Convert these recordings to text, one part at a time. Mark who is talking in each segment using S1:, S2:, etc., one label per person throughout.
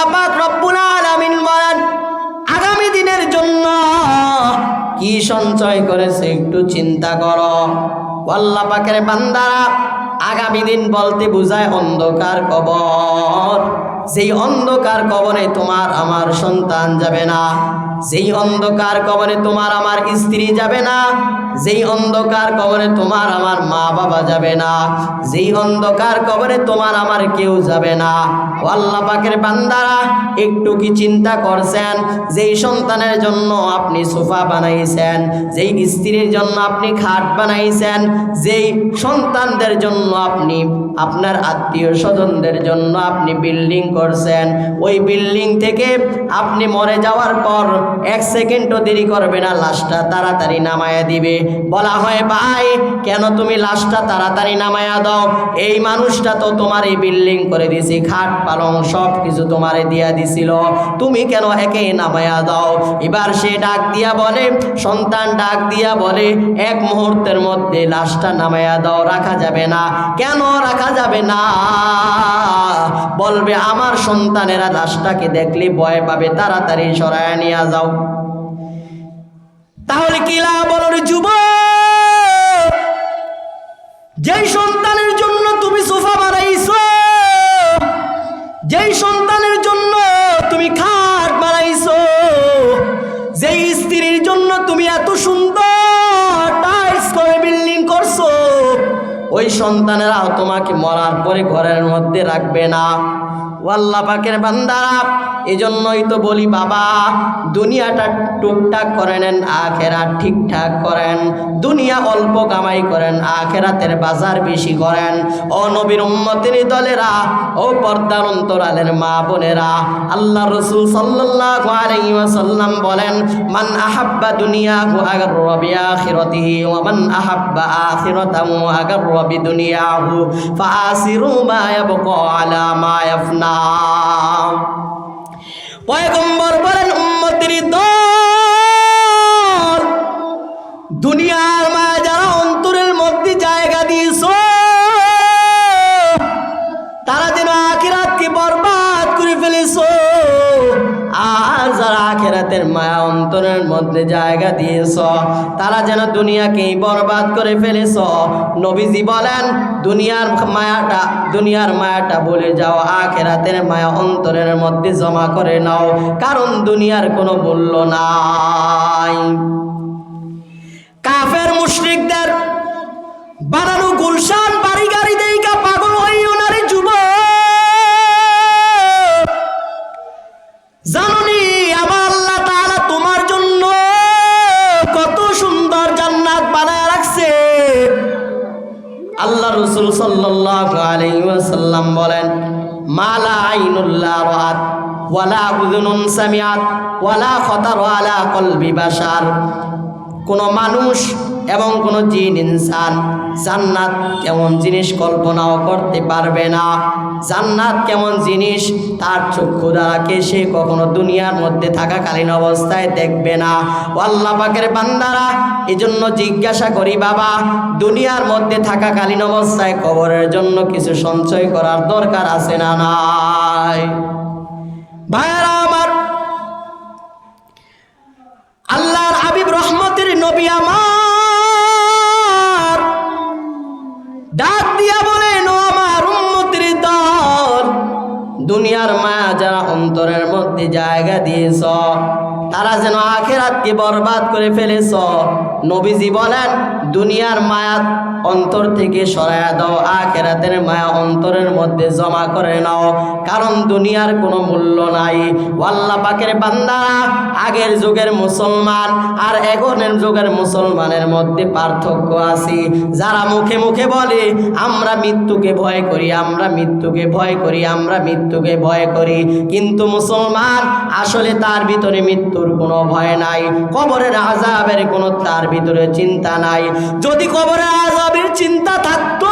S1: আল্লাহ পাক রব্বুল আগামী দিনের জন্য কি সঞ্চয় করেছে একটু চিন্তা করো। আল্লাহ পাকের বান্দারা আগামী দিন বলতে বুঝায় অন্ধকার কবর। সেই অন্ধকার কবরে তোমার, আমার সন্তান যাবে না। যেই অন্ধকার কবরে তোমার আমার স্ত্রী যাবে না, যেই অন্ধকার কবরে তোমার আমার মা বাবা যাবে না, যেই অন্ধকার কবরে তোমার আমার কেউ যাবে না। আল্লাহ পাকের বান্দারা, একটু কি চিন্তা করছেন? যেই সন্তানের জন্য আপনি সোফা বানাইছেন, যেই স্ত্রীর জন্য আপনি খাট বানাইছেন, যেই সন্তানদের জন্য আপনি, আপনার আত্মীয় স্বজনদের জন্য আপনি বিল্ডিং করছেন, ওই বিল্ডিং থেকে আপনি মরে যাওয়ার পর এক সেকেন্ডও দেরি করবে না, লাশটা তাড়াতাড়ি নামায়া দিবে। বলা হয়, ভাই, কেন তুমি লাশটা তাড়াতাড়ি নামায়া দাও? এই মানুষটা তো তোমার এই বিল্ডিং করে দিছি খাট পালং সব কিছু তোমারে দিয়া দিছিল। তুমি কেন একে নামায়া দাও? এবার সে ডাক দিয়া বলে, সন্তান ডাক দিয়া বলে, এক মুহূর্তের মধ্যে লাশটা নামায়া দাও, রাখা যাবে না। কেন রাখা যাবে না? বলবে, আমার সন্তানেরা লাশটাকে দেখলে ভয় পাবে, তাড়াতাড়ি সরায় নিয়ে যাও। তাহলে কি লাভ বলো রে যুবক? যেই সন্তানের জন্য তুমি সোফা বানাইছো, যেই সন্তানের জন্য তুমি খাট বানাইছো, যেই স্ত্রীর জন্য তুমি এত সুন্দর টাইলস করে বিল্ডিং করছ, ওই সন্তানেরাও তোমাকে মরার পরে ঘরের মধ্যে রাখবে না। ও আল্লাহ পাকের বান্দারা এজন্যই তো বলি, বাবা, দুনিয়াটা টুকটাক করে নেন আখেরা ঠিকঠাক করেন। দুনিয়া অল্প কামাই করেন, আখেরাতের বাজার বেশি করেন। ও নবীর উম্মতের দলেরা, ও পর্দার অন্তরালের মা বোনেরা, আল্লাহ রসুল সাল্লাল্লাহু আলাইহি ওয়াসাল্লাম বলেন, মান আহাব্বা দুনিয়াহু আগার রবি আখিরাতিহি ওয়া মান আহাব্বা আখিরাতাহু আগার রবি দুনিয়াহু ফাআসিরু মা ইয়াবকা আলা মা ইয়াফনা। পয়গম্বর বলেন উম্মতির দল দুনিয়ার মায়া যারা মায়া অন্তরের মধ্যে জায়গা দিয়েছ। তারা যেন দুনিয়াকেই বরবাদ করে ফেলেছ। নবীজি বলেন, দুনিয়ার মায়াটা দুনিয়ার মায়াটা বলে যাও, আখেরাতের মায়া অন্তরের মধ্যে জমা করে নাও, কারণ দুনিয়ার কোনো মূল্য নাই। কাফের মুশরিকদের বানানো গুলশান আল্লাহ রসুল সাল্লাল্লাহু আলাইহি বলেন, মালা আইনুল্লাহ রাত ওয়ালা সামিআত, ওয়ালা খাতার আলা কলবি বাশার। কোনো মানুষ এবং কোনো জিন ইনসান জান্নাত কেমন জিনিস কল্পনাও করতে পারবে না। জান্নাত কেমন জিনিস তার চক্ষু দ্বারাকে সে কখনো দুনিয়ার মধ্যে থাকাকালীন অবস্থায় দেখবে না। পাকের বান্দারা এজন্য জিজ্ঞাসা করি, বাবা, দুনিয়ার মধ্যে থাকাকালীন অবস্থায় কবরের জন্য কিছু সঞ্চয় করার দরকার আছে না নাই? ভাইয়ারা আমার, আল্লাহর হাবিব রহমতের নবী আমার ডাক দিয়া বলেন ও আমার উন্নতির দল। দুনিয়ার মায়া যারা অন্তরের মধ্যে জায়গা দিয়েছ, তারা যেন আখেরাতকে বরবাদ করে ফেলেছ। নবীজি বলেন দুনিয়ার মায়া অন্তর থেকে সরায়া দাও, আখেরাতের মায়া অন্তরের মধ্যে জমা করে নাও। কারণ দুনিয়ার কোনো মূল্য নাই। আল্লাহ পাকের বান্দারা আগের যুগের মুসলমান আর এখনের যুগের মুসলমানের মধ্যে পার্থক্য আছে। যারা মুখে মুখে বলে, আমরা মৃত্যুকে ভয় করি, আমরা মৃত্যুকে ভয় করি, আমরা মৃত্যুকে ভয় করি। কিন্তু মুসলমান আসলে তার ভিতরে মৃত্যুর কোনো ভয় নাই। কবরের আজাবের কোনো তার ভিতরে চিন্তা নাই। যদি কবরে আজাবের চিন্তা থাকতো,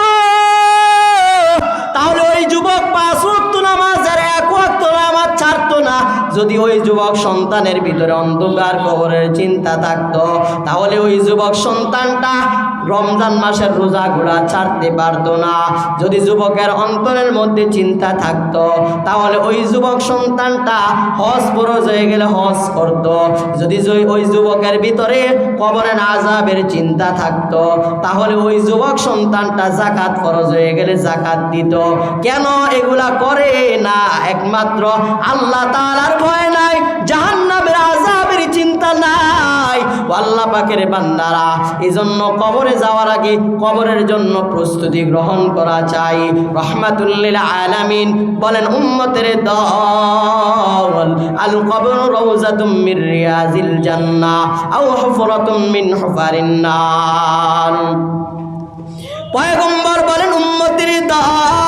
S1: তাহলে ওই যুবক পাঁচ ওয়াক্ত নামাজ আর এক ওয়াক্ত নামাজ ছাড়তো না। যদি ওই যুবক সন্তানের ভিতরে অন্ধকার কবরের চিন্তা থাকতো, তাহলে ওই যুবক সন্তানটা রমজান মাসের রোজা ঘোড়া ছাড়তে পারতো না। যদি যুবকের অন্তরের মধ্যে চিন্তা থাকতো, তাহলে ওই যুবক সন্তানটা হজ ফরজ হয়ে গেলে হজ করত। যদি ওই যুবকের ভিতরে কবরের আজাবের চিন্তা থাকতো, তাহলে ওই যুবক সন্তানটা জাকাত ফরজ হয়ে গেলে জাকাত দিত। কেন এগুলা করে? না, একমাত্র আল্লাহ তাআলার ভয় নাই জাহান্নামের আল্লাহ পাকের বান্দারা এই জন্য কবরে যাওয়ার আগে কবরের জন্য প্রস্তুতি গ্রহণ করা চাই। রহমাতুল্লিল আলামিন বলেন, উম্মতের দল, আল কবর রওজাতুম মির রিয়াজিল জান্নাহ, আও হুফরাতুম মিন হুফারিন নার। পয়গম্বর বলেন, উম্মতের দল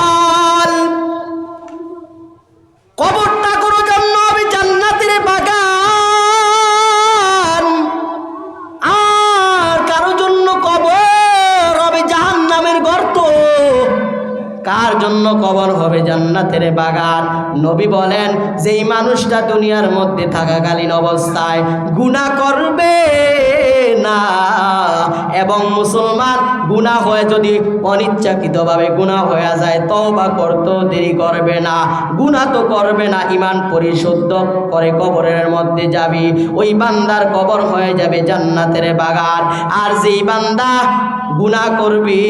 S1: কার জন্য কবর হবে জান্নাতের বাগান? নবী বলেন, যেই মানুষটা দুনিয়ার মধ্যে থাকাকালীন অবস্থায় গুনাহ করবে না। এবং মুসলমান গুনাহ হয়ে যদি অনিচ্ছাকৃতভাবে গুনাহ হয়ে যায়, তওবা করতেও দেরি করবে না। গুনাহ তো করবে না ইমান পরিশুদ্ধ করে কবরের মধ্যে যাবি। ওই বান্দার কবর হয়ে যাবে জান্নাতের বাগান। আর যেই বান্দা গুনাহ করবি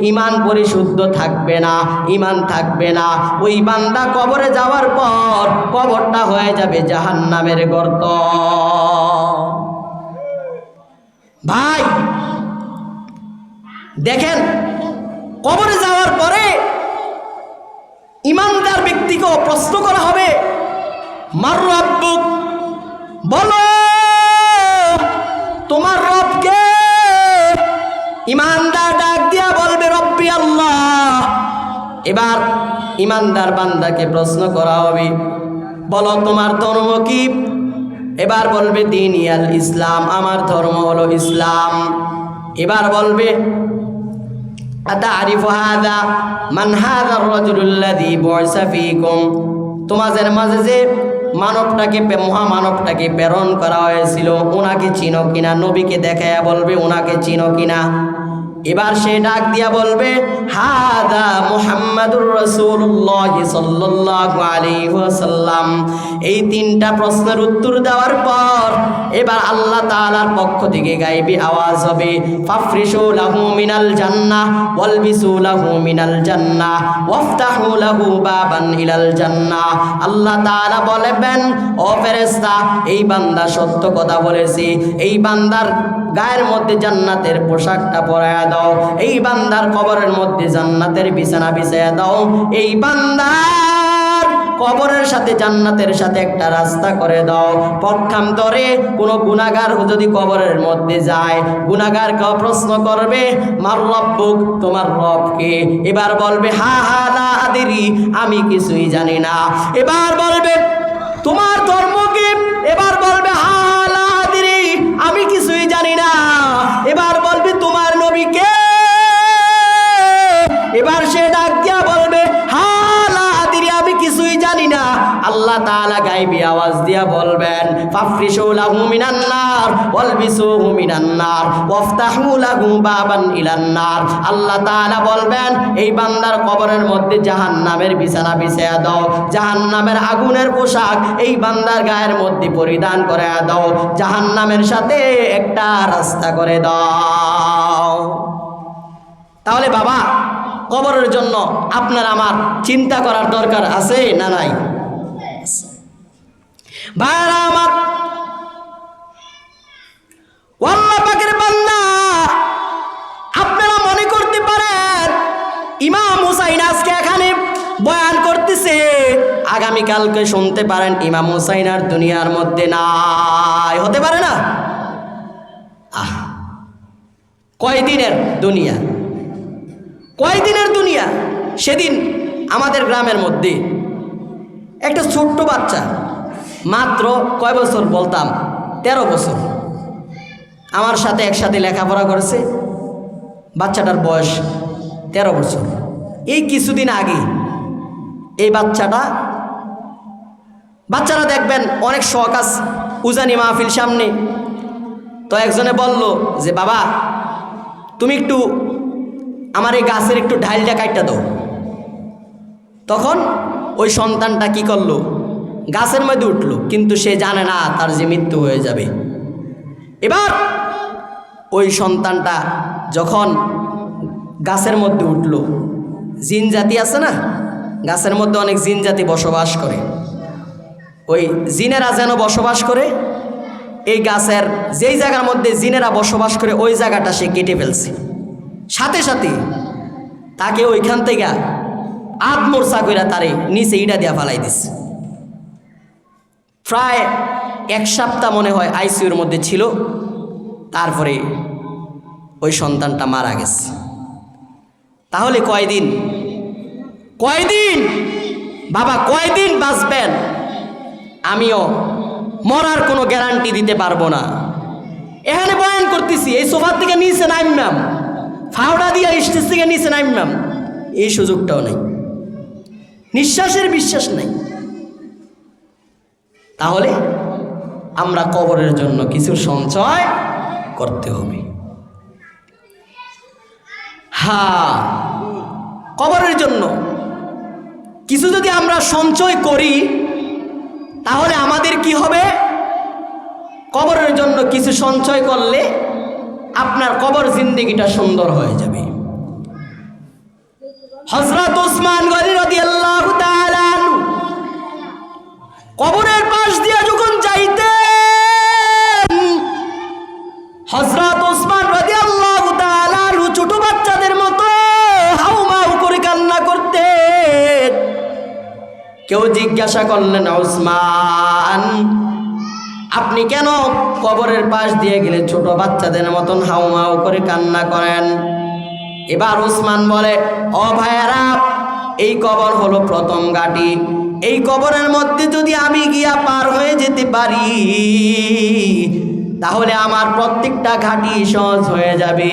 S1: ইমান পরিশুদ্ধ থাকবে না। ইমান থাকবে না। ওই বান্দা কবরে যাওয়ার পর কবরটা হয়ে যাবে জাহান্নামের গর্ত। ভাই, দেখেন, কবরে যাওয়ার পরে ইমানদার ব্যক্তিকেও প্রশ্ন করা হবে, মার বলো এবার ইমানদার বান্দাকে প্রশ্ন করা হবে, বলো তোমার ধর্ম কি? এবার বলবে, দিন ইয়াল ইসলাম, আমার ধর্ম হলো ইসলাম। এবার বলবে তোমাদের মাঝে যে মানবটাকে, মহামানবটাকে প্রেরণ করা হয়েছিল, ওনাকে চিনো কিনা? নবীকে দেখায়া বলবে, ওনাকে চিনো কিনা? এবার সে ডাক দিয়া বলবে, হাদা মুহাম্মাদুর রাসূলুল্লাহ সাল্লাল্লাহু আলাইহি ওয়াসাল্লাম। এই তিনটা প্রশ্নের উত্তর দেওয়ার পর এবার আল্লাহ তাআলার পক্ষ থেকে গাইবি আওয়াজ হবে, ফাফরিশু লাহু মিনাল জান্নাহ, ওয়ালবিসু লাহু মিনাল জান্নাহ, ওয়াফতাহু লাহু বাবান ইলাল জান্নাহ। আল্লাহ তাআলা বলবেন, ও ফেরেশতা, এই বান্দা সত্য কথা বলেছে। এই বান্দার গায়ের মধ্যে জান্নাতের পোশাকটা পরায়া দাও। এই বান্দার কবরের মধ্যে জান্নাতের বিছানা বিছায়া দাও। এই বান্দার কবরের সাথে জান্নাতের সাথে একটা রাস্তা করে দাও। পক্ষান্তরে কোনো গুনাগার যদি কবরের মধ্যে যায় গুনাগার কেউ প্রশ্ন করবে, মার রব্বুক তোমার রবকে এবার বলবে, হা হা, লা, আদিরি, আমি কিছুই জানি না। এবার বলবে, তোমার ধর্ম কি? এবার আল্লাহ তাআলা বলবেন, এই বান্দার কবরের মধ্যে জাহান্নামের বিছানা বিছায়া দাও, জাহান্নামের আগুনের পোশাক এই বান্দার গায়ের মধ্যে পরিধান করে দাও, জাহান্নামের সাথে একটা রাস্তা করে দাও। তাহলে বাবা, কবরের জন্য আপনার আমার চিন্তা করার দরকার আছে না নাই? ভাইরা আমার আগামীকালকে শুনতে পারেন ইমাম হুসাইন আর দুনিয়ার মধ্যে নাই। হতে পারে না? আহ, কয়দিনের দুনিয়া? কয়দিনের দুনিয়া? সেদিন আমাদের গ্রামের মধ্যে একটা ছোট্ট বাচ্চা, মাত্র কয় বছর বলতাম? তেরো বছর। আমার সাথে একসাথে লেখাপড়া করেছে। বাচ্চাটার বয়স তেরো বছর। এই কিছুদিন আগে এই বাচ্চাটা বাচ্চারা দেখবেন অনেক শখ আস উজানি মাহফিল সামনে। তো একজনে বলল যে, বাবা, তুমি একটু আমার এই গাছের একটু ঢাইলটা কাটটা দাও। তখন ওই সন্তানটা কি করল? গাছের মধ্যে উঠল, কিন্তু সে জানে না তার যে মৃত্যু হয়ে যাবে। এবার ওই সন্তানটা যখন গাছের মধ্যে উঠল, জিন জাতি আছে না? গাছের মধ্যে অনেক জিন জাতি বসবাস করে। ওই জিনেরা যেন বসবাস করে, এই গাছের যেই জায়গার মধ্যে জিনেরা বসবাস করে, ওই জায়গাটা সে কেটে ফেলছে। সাথে সাথে তাকে ওইখান থেকে আধ মোরসা কইরা তারে নিচে ইটা দিয়া ফালাই দিছে। প্রায় এক সপ্তাহ মনে হয় আইসিউর মধ্যে ছিল, তারপরে ওই সন্তানটা মারা গেছে। তাহলে কয়দিন? কয়দিন? বাবা, কয়দিন বাঁচবেন? আমিও মরার কোনো গ্যারান্টি দিতে পারব না। এখানে বয়ান করতেছি, এই সোফার থেকে নিচে নামলাম ফাওড়া দিয়ে স্টেজ থেকে নিচে নামলাম এই সুযোগটাও নেই। নিঃশ্বাসের বিশ্বাস নেই। তাহলে আমরা কবরের জন্য কিছু সঞ্চয় করতে হবে। হ্যাঁ কবরের জন্য কিছু যদি আমরা সঞ্চয় করি তাহলে আমাদের কি হবে? কবরের জন্য কিছু সঞ্চয় করলে আপনার কবর জিন্দিগিটা সুন্দর হয়ে যাবে। হজরত ওসমান গরির তাআলা জিজ্ঞাসা করলেন, ওসমান, আপনি কেন কবরের পাশ দিয়ে গেলে ছোট বাচ্চাদের মতন হাউমাউ করে কান্না করেন? এবার উসমান বলে অ ভাইয়ারা, এই কবর হলো প্রথম ঘাটি। এই কবরের মধ্যে যদি আমি গিয়া পার হয়ে যেতে পারি তাহলে আমার প্রত্যেকটা ঘাটি সহজ হয়ে যাবে।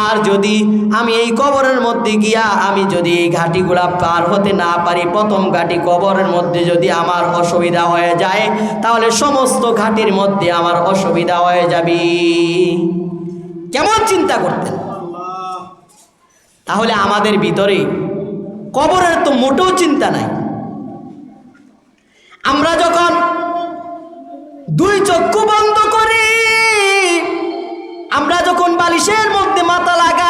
S1: আর যদি আমি এই কবরের মধ্যে গিয়া আমি যদি এই ঘাটিগুলা পার হতে না পারি, প্রথম ঘাটি কবরের মধ্যে যদি আমার অসুবিধা হয়ে যায়, তাহলে সমস্ত ঘাটির মধ্যে আমার অসুবিধা হয়ে যাবে। কেমন চিন্তা করতেন? তাহলে আমাদের ভিতরে কবরের তো মোটেও চিন্তা নাই। আমরা যখন দুই চক্ষু বন্ধ করি আমরা যখন বালিশের মধ্যে মাথা লাগাই